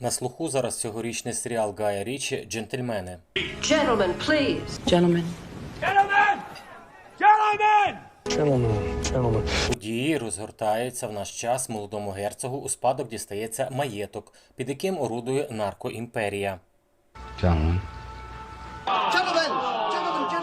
На слуху зараз цьогорічний серіал Гая Річі Джентльмени. Gentlemen, please. Gentlemen. Gentlemen! Gentlemen! Gentlemen, gentlemen. Події розгортаються в наш час молодому герцогу у спадок дістається маєток, під яким орудує наркоімперія. Gentlemen.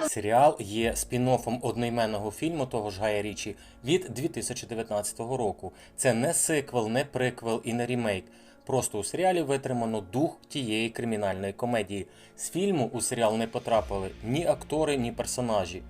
Серіал є спін-оффом одноіменного фільму того ж Гая Річі від 2019 року. Це не сиквел, не приквел і не рімейк. Просто у серіалі витримано дух тієї кримінальної комедії. З фільму у серіал не потрапили ні актори, ні персонажі.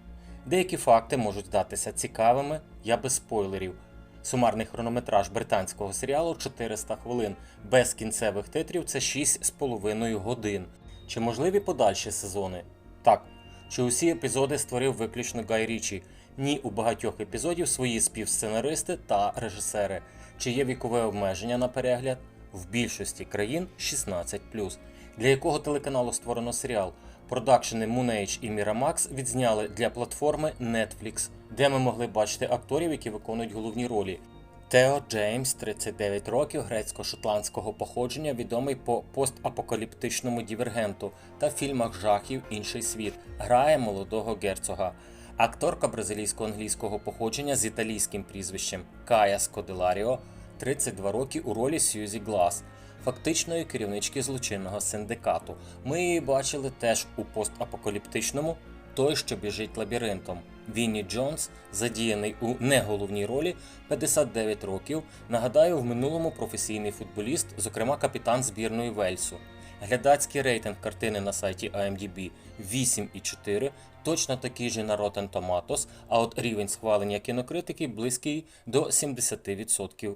Деякі факти можуть здатися цікавими, я без спойлерів. Сумарний хронометраж британського серіалу 400 хвилин. Без кінцевих титрів це 6,5 годин. Чи можливі подальші сезони? Так. Чи усі епізоди створив виключно Гай Річі? Ні, у багатьох епізодів свої співсценаристи та режисери. Чи є вікове обмеження на перегляд? В більшості країн 16 Для якого телеканалу створено серіал? Продакшени Moonage і Miramax відзняли для платформи Netflix, де ми могли бачити акторів, які виконують головні ролі. Тео Джеймс, 39 років, грецько-шотландського походження, відомий по постапокаліптичному дівергенту та фільмах жахів Інший світ, грає молодого герцога. Акторка бразилійсько-англійського походження з італійським прізвищем Кая Скоделаріо, 32 роки у ролі Сьюзі Глас, фактичної керівнички злочинного синдикату. Ми її бачили теж у постапокаліптичному той, що біжить лабіринтом. Вінні Джонс, задіяний у неголовній ролі, 59 років. Нагадаю, в минулому професійний футболіст, зокрема капітан збірної Вельсу. Глядацький рейтинг картини на сайті IMDb 8,4, точно такий же на Rotten Tomatoes, а от рівень схвалення кінокритики близький до 70%.